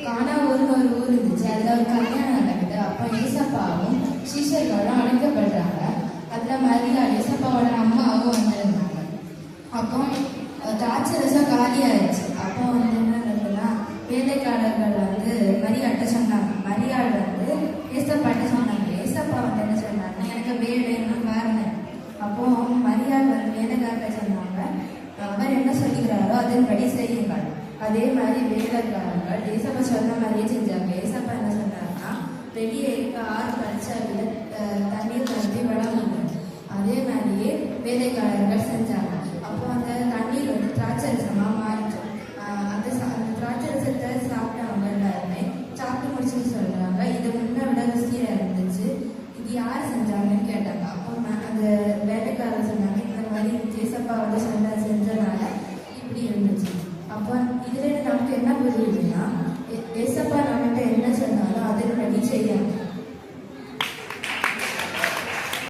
கானா ஊர்னு ஒரு ஊர் இருந்துச்சு அதுல ஒரு கல்யாணம் நடக்குது. அப்போ ஏசப்பாவும் சீஷர்களும் அழைக்கப்படுறாங்க அதுல மரியா ஏசப்பாவோட அம்மாவும் வந்திருந்தாங்க. அப்போ அஹ், திராட்சை ரசம் அப்போ வந்து என்ன நடக்குதுன்னா வேலைக்காரர்கள் வந்து மரியாட்ட சொன்னாங்க. மரியாள் வந்து ஏசப்பாட்ட சொன்னாங்க. ஏசப்பா வந்து என்ன சொன்னாங்க எனக்கு வேலை பாருங்க. அப்போ மரியாள் வந்து வேலைக்காரர்கள் சொன்னாங்க. அவர் என்ன சொல்லிக்கிறாரோ அதன்படி செய்யுங்கள். அதே மாதிரி வேலைக்காரர்கள் ஏசப்பா சொன்ன மாதிரியே செஞ்சாங்க. ஏசப்பா என்ன சொன்னாங்கன்னா இருக்க ஆறு பரிசாவில் தண்ணீர் கலந்து விடாம அதே மாதிரியே வேலைக்காரர்கள் செஞ்சாங்க. அப்போ அந்த தண்ணீர் வந்து திராட்சரசமாக மாறிச்சு. அந்த அந்த திராட்சரசத்தை சாப்பிட்டவங்க எல்லாருமே சாப்பிட்டு முடிச்சுன்னு சொல்கிறாங்க இது முன்னே விட ருசியாக இருந்துச்சு. இது யார் செஞ்சாங்கன்னு கேட்டாங்க. எனக்கு என்ன புரியுதுன்னா